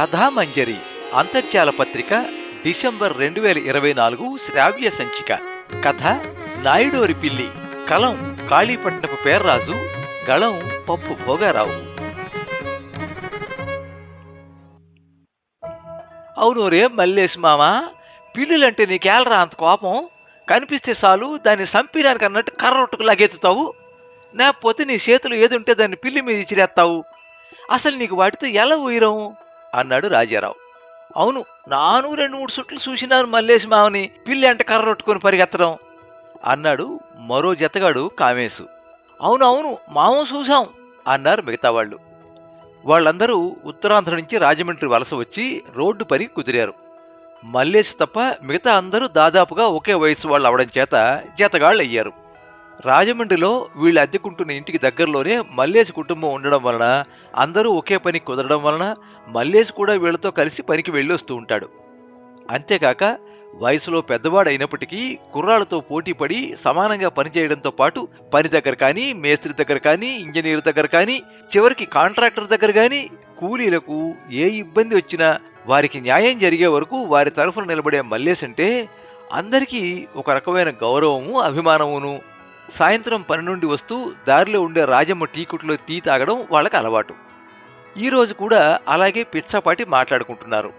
కథామంజరి అంతర్జాల పత్రిక డిసెంబర్ రెండు వేల ఇరవై నాలుగు శ్రావ్య సంచిక. కథ నాయుడోరి పిల్లి కలం కాళీపట్నపు పేర్రాజు గళం పప్పు భోగారావు. అవును రే మల్లేష్ మామ పిల్లులంటే నీకేలరా అంత కోపం? కనిపిస్తే చాలు దాన్ని సంపినానికి అన్నట్టు కర్రొట్టుకు లాగెత్తుతావు లేకపోతే నీ చేతులు ఏదుంటే దాన్ని పిల్లి మీద ఇచ్చిరేస్తావు అసలు నీకు వాటితో ఎలా ఉయిరం అన్నాడు రాజారావు. అవును నాను రెండు మూడు సుట్లు చూసినాను మల్లేసి మావని పిల్లి కర్ర కర్రొట్టుకొని పరిగెత్తడం అన్నాడు మరో జతగాడు కామేశు. అవును అవును మామం చూశాం అన్నారు మిగతా వాళ్ళు. వాళ్ళందరూ ఉత్తరాంధ్ర నుంచి రాజమండ్రి వలస వచ్చి రోడ్డు పని కుదిరారు. మల్లేసి తప్ప మిగతా అందరూ దాదాపుగా ఒకే వయసు వాళ్ళు అవడం చేత జతగాళ్ళు అయ్యారు రాజమండ్రిలో వీళ్ళు అద్దెకుంటున్న ఇంటికి దగ్గరలోనే మల్లేష్ కుటుంబం ఉండడం వలన అందరూ ఒకే పని కుదరడం వలన మల్లేష్ కూడా వీళ్ళతో కలిసి పనికి వెళ్ళొస్తూ ఉంటాడు. అంతేకాక వయసులో పెద్దవాడు అయినప్పటికీ కుర్రాళ్ళతో పోటీపడి సమానంగా పనిచేయడంతో పాటు పని దగ్గర కానీ మేస్త్రి దగ్గర కానీ ఇంజనీర్ దగ్గర కానీ చివరికి కాంట్రాక్టర్ దగ్గర కానీ కూలీలకు ఏ ఇబ్బంది వచ్చినా వారికి న్యాయం జరిగే వరకు వారి తరఫున నిలబడే మల్లేశ్ అంటే అందరికీ ఒక రకమైన గౌరవము అభిమానమును సాయంత్రం పని నుండి వస్తూ దారిలో ఉండే రాజమ్మ టీ కుట్లో టీ తాగడం వాళ్ళకి అలవాటు. ఈ రోజు కూడా అలాగే పిచ్చాపాటి మాట్లాడుకుంటున్నారు.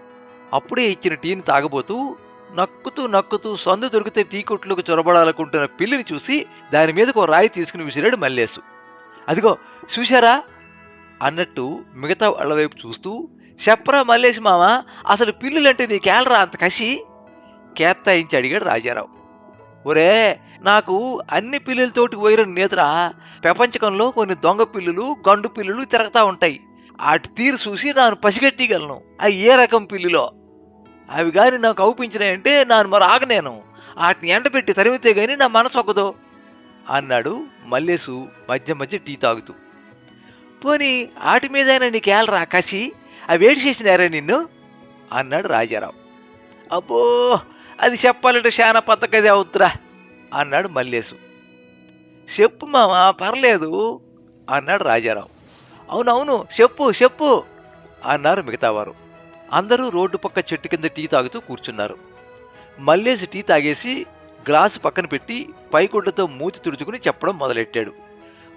అప్పుడే ఇచ్చిన టీని తాగబోతూ నక్కుతూ నక్కుతూ సందు దొరికితే టీ కొట్లోకి చొరబడాలనుకుంటున్న పిల్లిని చూసి దాని మీదకు ఓ రాయి తీసుకుని విసిరాడు మల్లేసు అదిగో చూశారా? అన్నట్టు మిగతా వాళ్ళ వైపు చూస్తూ చెప్పరా మల్లేష్ మామ అసలు పిల్లులంటే నీకేలరా అంత కసి? కేత్తాయించి అడిగాడు రాజారావు. ఒరే నాకు అన్ని పిల్లులతోటి పోయిన నేతరా ప్రపంచకంలో కొన్ని దొంగ పిల్లులు గండు పిల్లులు తిరగతా ఉంటాయి. వాటి తీరు చూసి నాను పసిగట్టిగలను. అవి ఏ రకం పిల్లులో? అవి గాని నాకు అవుపించినాయంటే నాను మరి ఆగనేను. వాటిని ఎండబెట్టి తరిమితే గాని నా మనసు ఒక్కదు. అన్నాడు మల్లేసు మధ్య మధ్య టీ తాగుతూ. పోనీ ఆటి మీదైనా నీకేలరా కసి? అవి వేడి చేసినారా నిన్ను? అన్నాడు రాజారావు. అబ్బో అది చెప్పాలంటే శానా పద్ధకది అవుతురా అన్నాడు మల్లేశు. చెప్పు మామ పర్లేదు అన్నాడు రాజారావు. అవునవును చెప్పు చెప్పు అన్నారు మిగతావారు. అందరూ రోడ్డు పక్క చెట్టు కింద టీ తాగుతూ కూర్చున్నారు. మల్లేసి టీ తాగేసి గ్లాసు పక్కన పెట్టి పైకొడ్డతో మూతి తుడుచుకుని చెప్పడం మొదలెట్టాడు.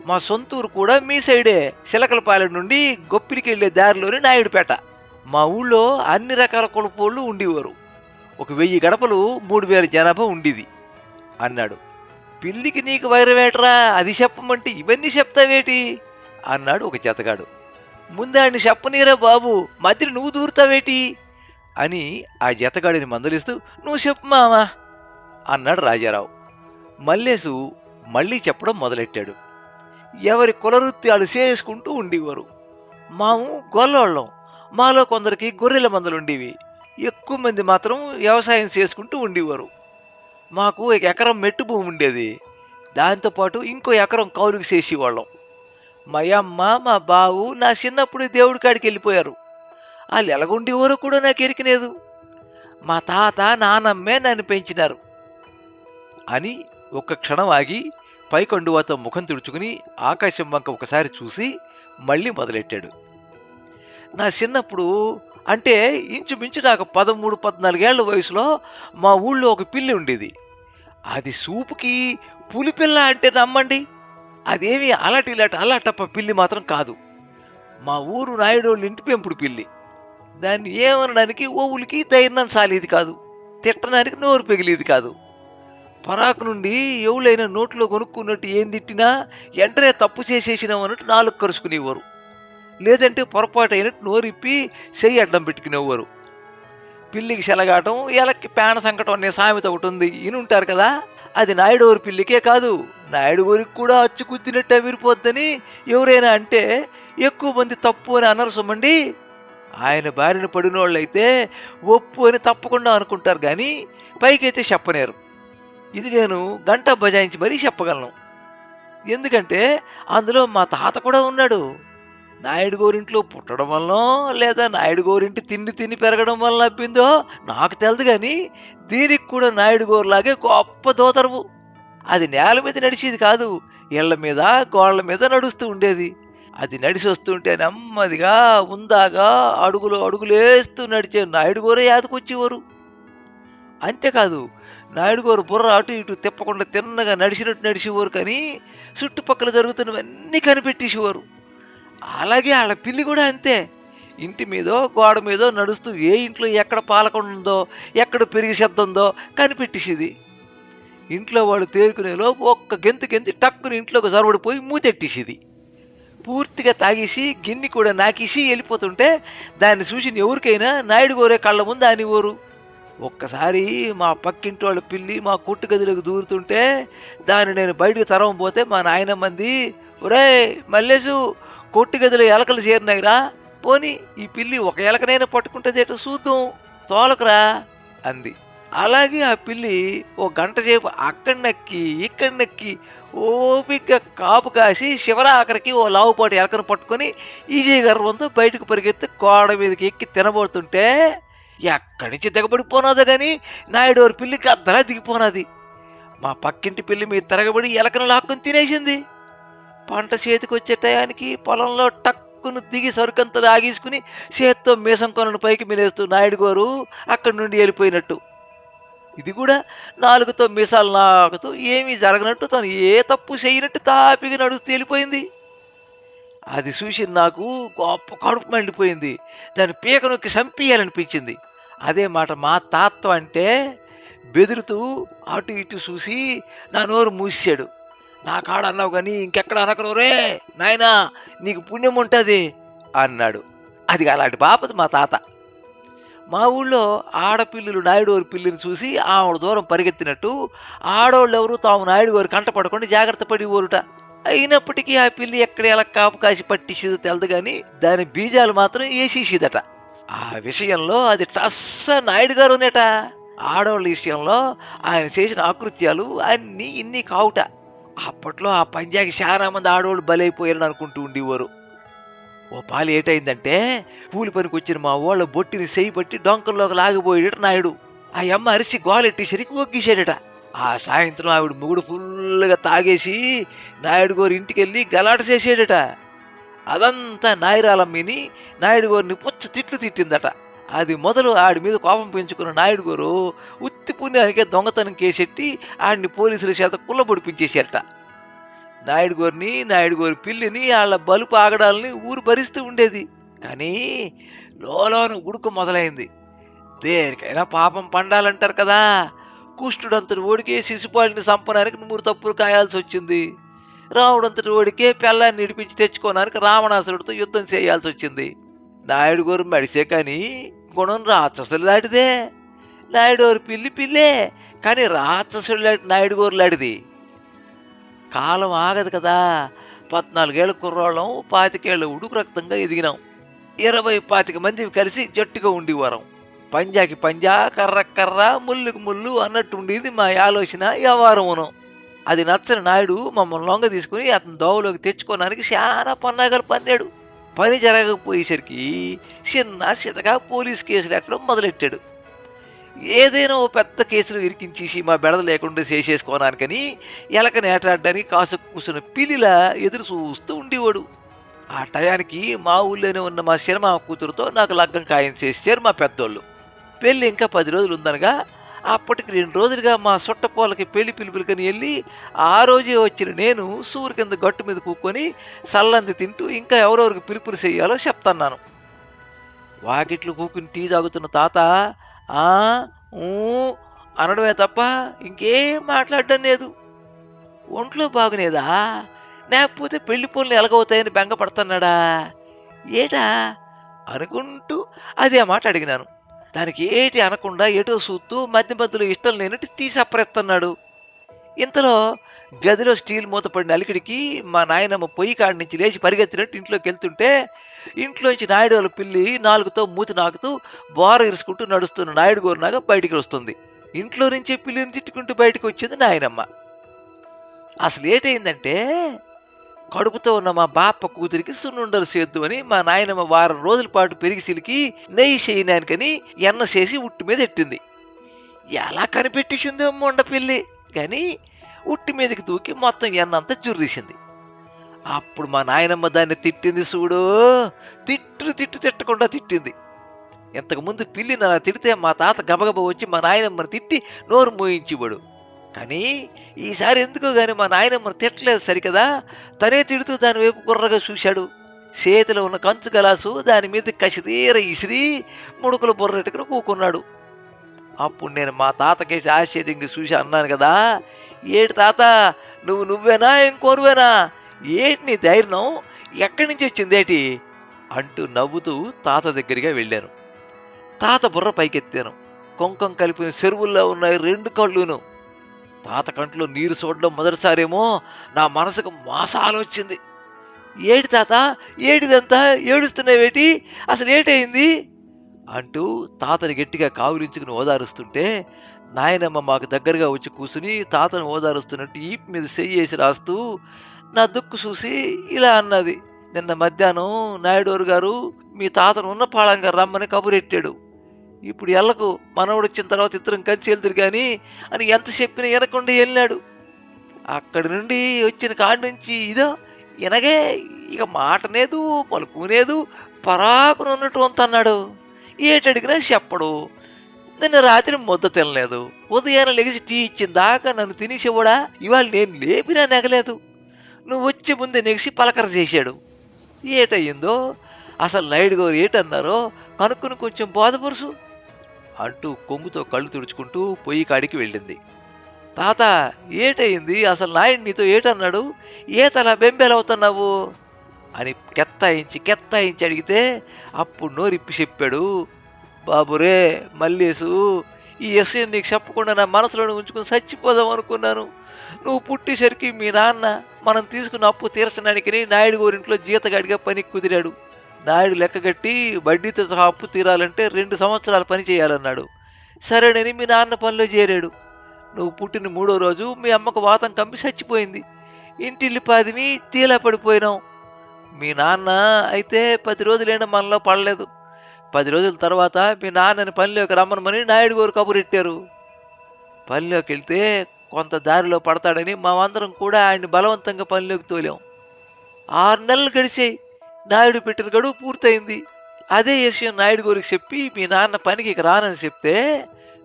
మా సొంతూరు కూడా మీ సైడే చిలకలపాలెం నుండి గొప్పిడికి వెళ్ళే దారిలోని నాయుడుపేట. మా ఊళ్ళో అన్ని రకాల కొలుపోళ్ళు ఉండేవారు. ఒక వెయ్యి గడపలు మూడు వేల జనాభా ఉండేది అన్నాడు. పిల్లికి నీకు వైరవేట్రా అది చెప్పమంటే ఇవన్నీ చెప్తావేటి? అన్నాడు ఒక చేతగాడు ముందాడిని చెప్పనీరా బాబు మధ్యలో నువ్వు దూరుతావేటి? అని ఆ జతగాడిని మందలిస్తూ నువ్వు చెప్పు మామా అన్నాడు రాజారావు. మల్లేసు మళ్ళీ చెప్పడం మొదలెట్టాడు. ఎవరి కులవృత్తి చేసుకుంటూ ఉండేవారు. మాము గొల్లవాళ్ళం మాలో కొందరికి గొర్రెల మందలు ఉండేవి ఎక్కువ మంది మాత్రం వ్యవసాయం చేసుకుంటూ ఉండేవారు. మాకు ఒక ఎకరం మెట్టు భూమి ఉండేది. దాంతోపాటు ఇంకో ఎకరం కౌలుకు చేసేవాళ్ళం. మా అమ్మ మా బావు నా చిన్నప్పుడు దేవుడి కాడికి వెళ్ళిపోయారు. వాళ్ళు ఎలాగుండేవారో కూడా నాకు ఎరికిలేదు మా తాత నానమ్మే నన్ను పెంచినారు. అని ఒక్క క్షణం ఆగి పైకండువాతో ముఖం తుడుచుకుని ఆకాశం వంక ఒకసారి చూసి మళ్ళీ మొదలెట్టాడు. నా చిన్నప్పుడు అంటే ఇంచుమించు నాకు పదమూడు పద్నాలుగేళ్ళ వయసులో మా ఊళ్ళో ఒక పిల్లి ఉండేది. అది సూపుకి పులిపిల్ల అంటే నమ్మండి అదేమి అలటిలట అలాటప్ప పిల్లి మాత్రం కాదు. మా ఊరు నాయుడోళ్ళ ఇంటి పెంపుడు పిల్లి. దాన్ని ఏమనడానికి ఓవులకి ధైర్యం సాలేది కాదు. తిట్టడానికి నోరు పెగిలేది కాదు. పరాకు నుండి ఎవలైనా నోట్లో కొనుక్కున్నట్టు ఏం తిట్టినా వెంటనే తప్పు చేసేసినాం అన్నట్టు నాలుగు కరుచుకునేవారు లేదంటే పొరపాటు అయినట్టు నోరిప్పి చెయ్యి అడ్డం పెట్టుకునేవారు. పిల్లికి చెలగాటం ఎలక్కి పేణ సంకటం అనే సామెత ఒకటి ఉంది. ఉంటారు కదా అది నాయుడోరి పిల్లికే కాదు. నాయుడుగోరికి కూడా అచ్చుకుద్దినట్టు అవిరిపోద్దని ఎవరైనా అంటే ఎక్కువ మంది తప్పు అని అనర్సుమండి ఆయన బారిన పడిన వాళ్ళైతే ఒప్పు అని తప్పకుండా అనుకుంటారు కానీ పైకైతే చెప్పనేరు ఇది నేను గంట బజాయించి మరీ చెప్పగలను. ఎందుకంటే అందులో మా తాత కూడా ఉన్నాడు. నాయుడు గోరింట్లో పుట్టడం వల్ల లేదా నాయుడు గోరింటి తిండి తిని పెరగడం వల్ల అబ్బిందో నాకు తెలదు కానీ దీనికి కూడా నాయుడు గోరులాగే గొప్ప దోతరువు. అది నేల మీద నడిచేది కాదు ఇళ్ళ మీద గోళ్ళ మీద నడుస్తూ ఉండేది. అది నడిచి వస్తుంటే నెమ్మదిగా ఉందాగా అడుగులు అడుగులేస్తూ నడిచే నాయుడు గోరే యాదకొచ్చేవారు. అంతేకాదు నాయుడు గారు బుర్ర అటు ఇటు తిప్పకుండా తిన్నగా నడిచినట్టు నడిచేవారు కానీ చుట్టుపక్కల జరుగుతున్నవన్నీ కనిపెట్టేసేవారు. అలాగే వాళ్ళ పిల్లి కూడా అంతే. ఇంటి మీదో గోడ మీదో నడుస్తూ ఏ ఇంట్లో ఎక్కడ పాలకొండ ఉందో ఎక్కడ పెరిగి శబ్దం ఉందో కనిపెట్టేసేది. ఇంట్లో వాళ్ళు తేరుకునేలో ఒక్క గెంతు గెంతి టక్కుని ఇంట్లోకి జరబడిపోయి మూతెట్టేసేది. పూర్తిగా తాగేసి గిన్నె కూడా నాకేసి వెళ్ళిపోతుంటే దాన్ని చూసి ఎవరికైనా నాయుడు గోరే కళ్ళ ముందు అనివ్వరు ఒక్కసారి మా పక్కింటి వాళ్ళ పిల్లి మా కుట్టు గదిలోకి దూరుతుంటే దాన్ని నేను బయటకు తరవం పోతే మా నాయనమ్మంది ఒరే మల్లేసు కొట్టు గదిలో ఎలకలు చేరినాయిరా. పోని ఈ పిల్లి ఒక ఎలకనైనా పట్టుకుంటుందేటో చూద్దాం. తోలకరా అంది. అలాగే ఆ పిల్లి ఓ గంట సేపు అక్కడి నక్కి ఇక్కడి నక్కి ఓపిగ్గా కాపు కాసి శివరాఖరికి ఓ లావుపాటు ఎలకను పట్టుకొని ఈజీ గర్వంతో బయటకు పరిగెత్తి కోడ మీదకి ఎక్కి తినబోతుంటే ఎక్కడి నుంచి దిగబడిపోనాదో కానీ నాయుడు వారి పిల్లికి అద్దలా దిగిపోనాది. మా పక్కింటి పిల్లి మీద తిరగబడి ఎలకను లాక్కుని తినేసింది. పంట చేతికి వచ్చే టయానికి పొలంలో టక్కును దిగి సరుకంతా ఆగేసుకుని చేత్తో మీసం కొనను పైకి మిలేస్తూ నాయుడు గారు అక్కడి నుండి వెళ్ళిపోయినట్టు. ఇది కూడా నాలుగుతో మీసాలు నాకుతూ ఏమీ జరగనట్టు తను ఏ తప్పు చేయనట్టు తాపిగా నడుస్తూ వెళ్ళిపోయింది. అది చూసి నాకు గొప్ప కడుపు మండిపోయింది. దాని పీక నొక్కి చంపేయాలనిపించింది. అదే మాట మా తాత్వ అంటే బెదురుతూ అటు ఇటు చూసి నా నోరు మూసాడు నా కాడ అన్నావు కానీ ఇంకెక్కడ అనకరు రే. నాయనా నీకు పుణ్యం ఉంటుంది అన్నాడు. అది అలాంటి బాపది మా తాత. మా ఊళ్ళో ఆడపిల్లులు నాయుడు వారి పిల్లిని చూసి ఆవిడ దూరం పరిగెత్తినట్టు ఆడవాళ్ళు ఎవరు తాము నాయుడు గారు కంట పడకుండా జాగ్రత్త పడి ఊరుట అయినప్పటికీ ఆ పిల్లి ఎక్కడ ఎలా కాపు కాసి పట్టిసేదో తెలదు కానీ దాని బీజాలు మాత్రం వేసేసేదట ఆ విషయంలో అది టస్స నాయుడు గారు ఉన్నట. ఆడవాళ్ళ విషయంలో ఆయన చేసిన ఆకృత్యాలు అన్నీ ఇన్ని కావుట. అప్పట్లో ఆ పంజాకి చాలా మంది ఆడవాళ్ళు బలైపోయారని అనుకుంటూ ఉండేవారు. ఓ పాలు ఏటైందంటే కూలి పనికి వచ్చిన మా వాళ్ళ బొట్టిని సేయి పట్టి డొంకల్లోకి లాగిపోయాడట నాయుడు. ఆ అమ్మ అరిసి గోలెట్టేసరికి ఒగ్గేసాడట ఆ సాయంత్రం ఆవిడ ముగుడు ఫుల్గా తాగేసి నాయుడు గారు ఇంటికి వెళ్ళి గలాట చేసేడట అదంతా నాయురాలమ్మిని నాయుడు గారిని పుచ్చ తిట్లు తిట్టిందట. అది మొదలు ఆడి మీద కోపం పెంచుకున్న నాయుడు గారు ఉత్తి పుణ్యానికే దొంగతనం కేసెట్టి ఆడిని పోలీసుల చేత కుల్లబొడిపించేశారట నాయుడు గారిని నాయుడు గారి పిల్లిని వాళ్ళ బలుపు ఆగడాలని ఊరు భరిస్తూ ఉండేది. కానీ లోలోన ఉడుకు మొదలైంది. దేనికైనా పాపం పండాలంటారు కదా. కుష్టుడంతటి ఓడికే శిశుపాలిని సంపడానికి నూరు తప్పులు కాయాల్సి వచ్చింది. రాముడంతటి ఓడికే పెళ్ళాన్ని నిడిపించి తెచ్చుకోవడానికి రావణాసురుడితో యుద్ధం చేయాల్సి వచ్చింది. నాయుడు గారు మడిసే కానీ గుణం రాక్షసులు లాంటిదే నాయుడు గారు పిల్లి పిల్లే కానీ రాక్షసుడు నాయుడు గారు లాంటిది కాలం ఆగదు కదా పద్నాలుగేళ్ళ కుర్రోళ్ళం పాతికేళ్ళ ఉడుకు రక్తంగా ఎదిగినాం ఇరవై పాతిక మంది కలిసి జట్టుగా ఉండేవారం పంజాకి పంజా కర్ర కర్ర ముల్లుకు ముల్లు అన్నట్టు ఉండేది మా ఆలోచన వ్యవహారమును అది నచ్చని నాయుడు మమ్మల్ని లొంగ తీసుకుని అతని దోవలోకి తెచ్చుకోవడానికి చాలా పన్నాగలు పన్నాడు పని జరగకపోయేసరికి చిన్న చిన్నగా పోలీస్ కేసులు ఎక్కడం మొదలెట్టాడు. ఏదైనా ఓ పెద్ద కేసులు ఇరికించేసి మా బెడద లేకుండా చేసేసుకోనానికని ఎలక నేటాడడానికి కాసు కూర్చున్న పిల్లిలా ఎదురు చూస్తూ ఉండేవాడు. ఆ టయానికి మా ఊళ్ళోనే ఉన్న మా సినిమా కూతురుతో నాకు లగ్గం ఖాయం చేశారు మా పెద్దోళ్ళు. పెళ్ళి ఇంకా పది రోజులు ఉందనగా అప్పటికి రెండు రోజులుగా మా సుట్టపోలకి పెళ్ళి పిలుపులకని వెళ్ళి ఆ రోజే వచ్చిన నేను సూరు కింద గట్టు మీద కూకొని సల్లంది తింటూ ఇంకా ఎవరెవరికి పిలుపులు చేయాలో చెప్తున్నాను. వాకిట్లు కూకుని టీ తాగుతున్న తాత ఆ ఊ అనడమే తప్ప ఇంకేం మాట్లాడడం లేదు. ఒంట్లో బాగునేదా? లేకపోతే పెళ్ళి పనులు ఎలాగవుతాయని బెంగపడుతున్నాడా? ఏటా? అనుకుంటూ అదే మాట అడిగినాను. దానికి ఏటి అనకుండా ఎటో సూత్తూ మధ్య మధ్యలో ఇష్టం లేనట్టు తీసి అప్పరెస్తున్నాడు ఇంతలో గదిలో స్టీల్ మూతపడిన అలికిడికి మా నాయనమ్మ పొయ్యి కాడి నుంచి లేచి పరిగెత్తినట్టు ఇంట్లోకి వెళ్తుంటే ఇంట్లోంచి నాయుడు వాళ్ళ పిల్లి నాలుగుతో మూతి నాకుతూ బోర ఇరుసుకుంటూ నడుస్తున్న నాయుడు గోరునాగా బయటికి వస్తుంది. ఇంట్లో నుంచి పిల్లిని తిట్టుకుంటూ బయటకు వచ్చింది నాయనమ్మ. అసలు ఏటైందంటే కడుపుతో ఉన్న మా బాప కూతురికి సున్నుండలు సేద్దు అని మా నాయనమ్మ వారం రోజుల పాటు పెరిగి సిలికి నెయ్యి చేయడానికని ఎన్న చేసి ఉట్టి మీద ఎట్టింది. ఎలా కనిపెట్టేసిందో మొండ పిల్లి. కానీ ఉట్టి మీదకి దూకి మొత్తం ఎన్నంతా జుర్రీసింది. అప్పుడు మా నాయనమ్మ దాన్ని తిట్టింది చూడు. తిట్టు తిట్టు తిట్టకుండా తిట్టింది. ఇంతకుముందు పిల్లిని అలా తిడితే మా తాత గబగబ వచ్చి మా నాయనమ్మని తిట్టి నోరు మోయించివాడు. కానీ ఈసారి ఎందుకో గాని మా నాయనమ్మ తిట్టలేదు సరికదా? తనే తిడుతూ దాని వైపు గుర్రగా చూశాడు. చేతిలో ఉన్న కంచు గలాసు దాని మీద కసిదీర ఇసిరి ముడుకులు బుర్రెట్టుకుని కూకున్నాడు. అప్పుడు నేను మా తాతకేసి ఆశ్చర్యంగా చూసి అన్నాను కదా ఏటి తాత నువ్వు నువ్వేనా? ఇంకోరువేనా ఏటి నీ ధైర్యం? ఎక్కడి నుంచి వచ్చిందేటి అంటూ నవ్వుతూ తాత దగ్గరగా వెళ్ళాను. తాత బుర్ర పైకెత్తాను. కొంకం కలిపిన చెరువుల్లో ఉన్నాయి రెండు కళ్ళును తాత కంట్లో నీరు చూడడం మొదటిసారేమో నా మనసుకు మాస వచ్చింది ఏడి తాత ఏడిదంతా ఏడుస్తున్నావేటి? అసలు ఏటైంది అంటూ తాతని గట్టిగా కావురించుకుని ఓదారుస్తుంటే నాయనమ్మ మాకు దగ్గరగా వచ్చి కూసుని తాతను ఓదారుస్తున్నట్టు ఈప్ మీద చెయ్యేసి రాస్తూ నా దుక్కు చూసి ఇలా అన్నది. నిన్న మధ్యాహ్నం నాయుడోరు గారు మీ తాతను ఉన్న పాళంగా రమ్మని కబురెట్టాడు. ఇప్పుడు ఎల్లకు మనవడు వచ్చిన తర్వాత ఇద్దరం కలిసి వెళ్తురు కానీ అని ఎంత చెప్పినా వినకుండా వెళ్ళాడు అక్కడి నుండి వచ్చిన కాడి నుంచి ఇదో ఇనగే ఇక మాటనేదు పలుకునేదు పరాకున ఉన్నట్టు అన్నాడు. ఏటడిగినా చెప్పడు. నిన్న రాత్రి ముద్ద తినలేదు. ఉదయాన్నే లెగిసి టీ ఇచ్చిన దాకా నన్ను తినేసేవాడా? ఇవాళ నేను లేపినా నెగలేదు. నువ్వు వచ్చే ముందే నెగిసి పలకర చేశాడు. ఏటయ్యిందో? అసలు నాయుడు గారు ఏటన్నారో? కనుక్కుని కొంచెం బోధపరుసు. అంటూ కొంగుతో కళ్ళు తుడుచుకుంటూ పొయ్యి కాడికి వెళ్ళింది. తాత ఏటయింది? అసలు నాయుడు నీతో ఏటన్నాడు? ఏతలా బెంబేలవుతున్నావు? అని కెత్తాయించి కెత్తాయించి అడిగితే అప్పుడు నోరిప్పి చెప్పాడు. బాబురే మల్లేసు ఈ ఎస్ఐని నీకు చెప్పకుండా నా మనసులో ఉంచుకుని చచ్చిపోదాం అనుకున్నాను. నువ్వు పుట్టేసరికి మీ నాన్న మనం తీసుకున్న అప్పు తీర్చడానికి నాయుడు గోరింట్లో జీతగాడిగా పని కుదిరాడు. నాయుడు లెక్కగట్టి వడ్డీతో సహా అప్పు తీరాలంటే రెండు సంవత్సరాలు పని చేయాలన్నాడు. సరేనని మీ నాన్న పనిలో చేరాడు. నువ్వు పుట్టిన మూడో రోజు మీ అమ్మకు వాతం కంపి చచ్చిపోయింది. ఇంటిల్లిపాదిని తీలా పడిపోయినావు మీ నాన్న అయితే పది రోజులైనా మనలో పడలేదు. పది రోజుల తర్వాత మీ నాన్నని పనిలోకి రమ్మనమని నాయుడు గారు కబురెట్టారు. పనిలోకి వెళ్తే కొంత దారిలో పడతాడని మేమందరం కూడా ఆయన్ని బలవంతంగా పనిలోకి తోలాం. ఆరు నెలలు గడిచాయి. నాయుడు పెట్టిన గడువు పూర్తయింది. అదే విషయం నాయుడు గారికి చెప్పి మీ నాన్న పనికి ఇక రానని చెప్తే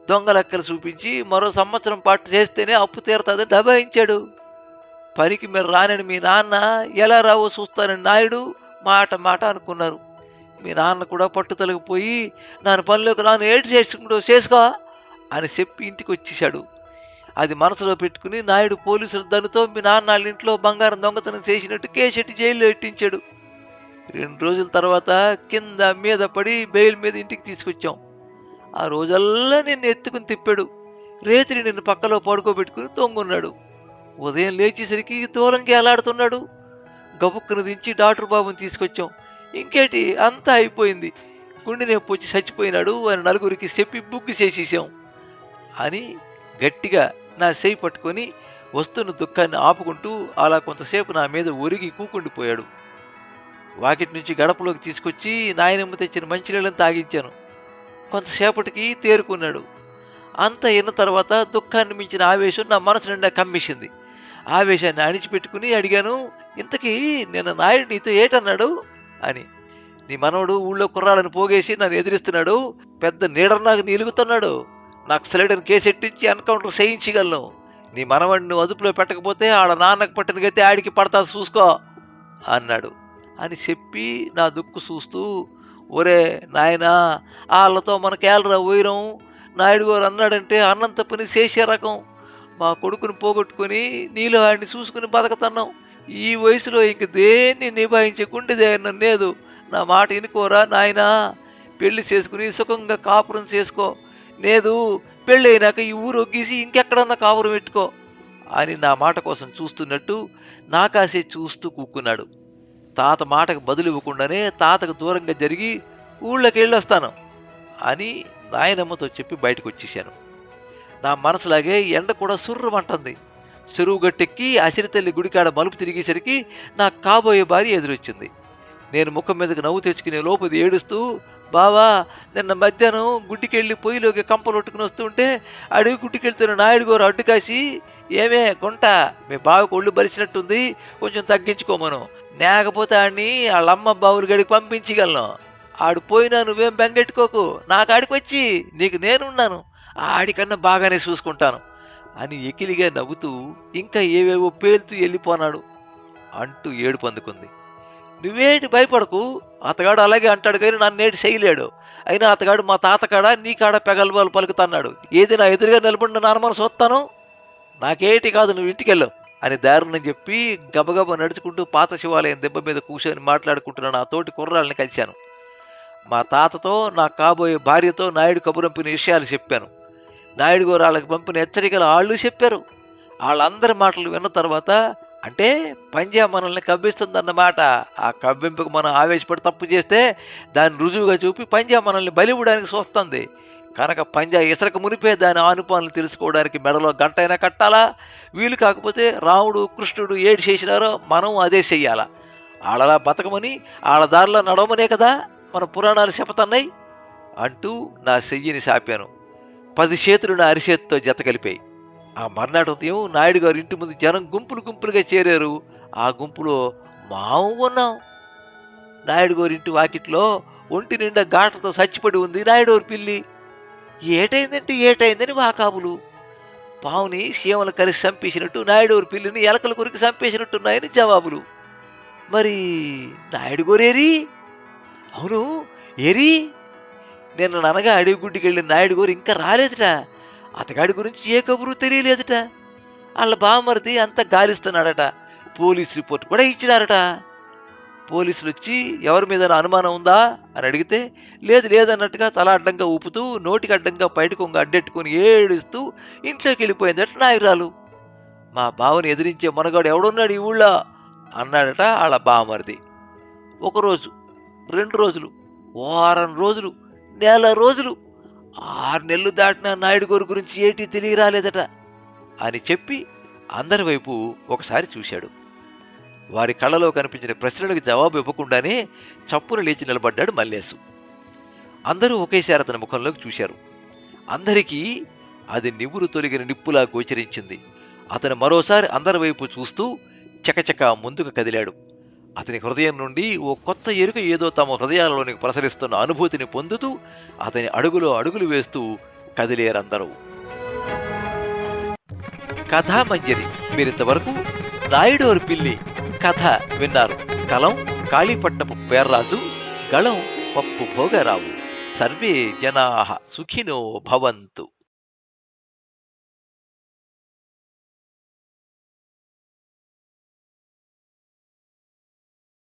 దొంగ లెక్కలు చూపించి మరో సంవత్సరం పాటు చేస్తేనే అప్పు తీరుతుందని దబాయించాడు. పనికి మీరు రానని మీ నాన్న ఎలా రావో చూస్తానని నాయుడు మాట మాట అనుకున్నారు. మీ నాన్న కూడా పట్టుదలకు పోయి నాన్న పనిలోకి రాను ఏడు చేసుకుంటూ చేసుకో అని చెప్పి ఇంటికి వచ్చేశాడు. అది మనసులో పెట్టుకుని నాయుడు పోలీసుల దానితో మీ నాన్న వాళ్ళ ఇంట్లో బంగారం దొంగతనం చేసినట్టు కేసెట్టి జైల్లో ఎట్టించాడు. రెండు రోజుల తర్వాత కింద మీద పడి బెయిల్ మీద ఇంటికి తీసుకొచ్చాం. ఆ రోజల్లా నిన్ను ఎత్తుకుని తిప్పాడు. రేతిని నిన్ను పక్కలో పడుకోబెట్టుకుని తొంగున్నాడు. ఉదయం లేచేసరికి దూరంగా ఎలాడుతున్నాడు గబుక్కును దించి డాక్టర్ బాబుని తీసుకొచ్చాం. ఇంకేటి అంతా అయిపోయింది. గుండె నొప్పి వచ్చి చచ్చిపోయినాడు అని నలుగురికి చెప్పి బుక్ చేసేసాం. అని గట్టిగా నా చేయి పట్టుకొని వస్తున్న దుఃఖాన్ని ఆపుకుంటూ అలా కొంతసేపు నా మీద ఒరిగి కూకుండిపోయాడు. వాకిటి నుంచి గడపలోకి తీసుకొచ్చి నాయనమ్మ తెచ్చిన మంచినీళ్ళని తాగించాను. కొంతసేపటికి తేరుకున్నాడు. అంత అయిన తర్వాత దుఃఖాన్ని మించిన ఆవేశం నా మనసు నిండా కమ్మేసింది. ఆవేశాన్ని అణిచిపెట్టుకుని అడిగాను ఇంతకీ నిన్న నాయుడు నీతో ఏటన్నాడు? అని. నీ మనవడు ఊళ్ళో కుర్రాలను పోగేసి నన్ను ఎదిరిస్తున్నాడు. పెద్ద నీడర్ నాకు నిలుగుతున్నాడు. నాకు సెలైడర్ కేసు ఎట్టించి ఎన్కౌంటర్ చేయించగలను. నీ మనవడిని అదుపులో పెట్టకపోతే ఆడ నాన్నకు పట్టిన గతి ఆడికి పడతా చూసుకో అన్నాడు. అని చెప్పి నా దుక్కు చూస్తూ ఒరే నాయనా వాళ్ళతో మనకేళ్ళరా ఊయరం నాయుడు గారు అన్నాడంటే అన్నం తప్పని చేసే రకం. మా కొడుకుని పోగొట్టుకుని నీలో ఆయన్ని చూసుకుని బతకతన్నాం. ఈ వయసులో ఇంక దేన్ని నిభాయించే గుండె ధైర్యం లేదు. నా మాట ఇనుకోరా నాయనా? పెళ్ళి చేసుకుని సుఖంగా కాపురం చేసుకో. లేదు పెళ్ళి అయినాక ఈ ఊరు గీసి ఇంకెక్కడన్నా కాపురం పెట్టుకో అని నా మాట కోసం చూస్తున్నట్టు నాకాసే చూస్తూ కూక్కున్నాడు. తాత మాటకు బదులు ఇవ్వకుండానే తాతకు దూరంగా జరిగి ఊళ్ళోకి వెళ్ళొస్తాను అని నాయనమ్మతో చెప్పి బయటకు వచ్చేసాను నా మనసులాగే ఎండ కూడా సుర్రమంటుంది చెరువు గట్టెక్కి అసిరితల్లి గుడికాడ మలుపు తిరిగేసరికి నా కాబోయే భార్య ఎదురొచ్చింది. నేను ముఖం మీదకి నవ్వు తెచ్చుకునే లోపది ఏడుస్తూ బావా నిన్న మధ్యాహ్నం గుడ్డికెళ్ళి పొయ్యిలోకి కంపలొట్టుకుని వస్తుంటే అడవి గుడ్డికెళ్తున్న నాయుడు గారు అడ్డుకాసి ఏమే గుంట మీ బావకు ఒళ్ళు బలిసినట్టుంది కొంచెం తగ్గించుకోమను నేకపోతే ఆడిని వాళ్ళమ్మ బావులు గడికి పంపించగలను. ఆడు పోయినా నువ్వేం బెంగెట్టుకోకు. నా కాడికి వచ్చి నీకు నేనున్నాను. ఆడికన్నా బాగానే చూసుకుంటాను అని ఎకిలిగా నవ్వుతూ ఇంకా ఏవేవో పేలుతూ వెళ్ళిపోనాడు అంటూ ఏడుపు అందుకుంది నువ్వేటి భయపడకు. అతగాడు అలాగే అంటాడు కానీ నన్నేటి చేయలేడు. అయినా అతగాడు మా తాతకాడ నీ కాడ పెగలవాళ్ళు పలుకుతున్నాడు. ఏది నా ఎదురుగా నిలబడిన నాన్నమని చూస్తాను నాకేటి కాదు నువ్వు ఇంటికెళ్ళవు అని దారుణం చెప్పి గబగబా నడుచుకుంటూ పాత శివాలయం దెబ్బ మీద కూర్చొని మాట్లాడుకుంటున్న నా తోటి కుర్రాళ్ళని కలిశాను. మా తాతతో నా కాబోయే భార్యతో నాయుడు కబురంపిన విషయాలు చెప్పాను. నాయుడు గారు వాళ్ళకి పంపిన హెచ్చరికలు వాళ్ళు చెప్పారు. వాళ్ళందరి మాటలు విన్న తర్వాత అంటే పంజా మనల్ని కవ్విస్తుందన్నమాట ఆ కవ్వింపుకు మనం ఆవేశపడి తప్పు చేస్తే దాన్ని రుజువుగా చూపి పంజా మనల్ని బలివ్వడానికి చూస్తుంది. కనుక పంజా ఇసరకు మునిపే దాని ఆనుపాలను తెలుసుకోవడానికి మెడలో గంట అయినా కట్టాలా? వీలు కాకపోతే రాముడు కృష్ణుడు ఏడు చేసినారో మనం అదే చెయ్యాలా? వాళ్ళలా బతకమని వాళ్ళ దారిలో నడవమనే కదా? మన పురాణాలు చెబుతున్నాయి అంటూ నా చెయ్యిని సాపాను. పది చేతులు నా అరిచేతితో జత కలిపాయి. ఆ మర్నాటి ఉదయం నాయుడు గారు ఇంటి ముందు జనం గుంపులు గుంపులుగా చేరారు. ఆ గుంపులో మాము ఉన్నాం. నాయుడు గారి ఇంటి వాకిట్లో ఒంటి నిండా ఘాటతో చచ్చిపడి ఉంది నాయుడు పిల్లి. ఏటైందంటే ఏటైందని వాకాబులు. పావుని సీమలు కలిసి చంపేసినట్టు నాయుడు పిల్లిని ఎలకల కొరికి చంపేసినట్టున్నాయని జవాబులు. మరి నాయుడు గోరేరి అవును ఏరి? నిన్న ననగా అడవి గుడ్డికి వెళ్ళిన నాయుడు గోరు ఇంకా రాలేదుట. అతగాడి గురించి ఏ కబురు తెలియలేదుట. వాళ్ళ బామ్మరిది అంత గాలిస్తున్నాడట. పోలీస్ రిపోర్ట్ కూడా ఇచ్చినారట. పోలీసులు వచ్చి ఎవరి మీద అనుమానం ఉందా అని అడిగితే లేదు లేదన్నట్టుగా తల అడ్డంగా ఊపుతూ నోటికి అడ్డంగా బయటకు అడ్డెట్టుకుని ఏడుస్తూ ఇంట్లోకి వెళ్ళిపోయిందట నాయకురాలు. మా బావని ఎదిరించే మనగాడు ఎవడున్నాడు ఈ ఊళ్ళో? అన్నాడట వాళ్ళ బావమరిది. ఒకరోజు రెండు రోజులు వారం రోజులు నెల రోజులు ఆరు నెలలు దాటిన నాయుడు గారి గురించి ఏటీ తెలియరాలేదట అని చెప్పి అందరి వైపు ఒకసారి చూశాడు. వారి కళ్ళలో కనిపించిన ప్రశ్నలకు జవాబు ఇవ్వకుండానే చప్పున లేచి నిలబడ్డాడు మల్లేసు అందరూ ఒకేసారి అతని ముఖంలోకి చూశారు. అందరికీ అది నివురు తొలగిన నిప్పులా గోచరించింది. అతను మరోసారి అందరి వైపు చూస్తూ చకచక ముందుకు కదిలాడు. అతని హృదయం నుండి ఓ కొత్త ఎరుక ఏదో తమ హృదయాలలోనికి ప్రసరిస్తున్న అనుభూతిని పొందుతూ అతని అడుగులో అడుగులు వేస్తూ కదిలేరందరూ. కథామంజరి మీరింతవరకు నాయుడు పిల్లి కథ విన్నారు. కలం కాళీపట్నపు పేర్రాజు గళం పప్పు భోగరావు. సర్వే జనా సుఖినో భవంతు.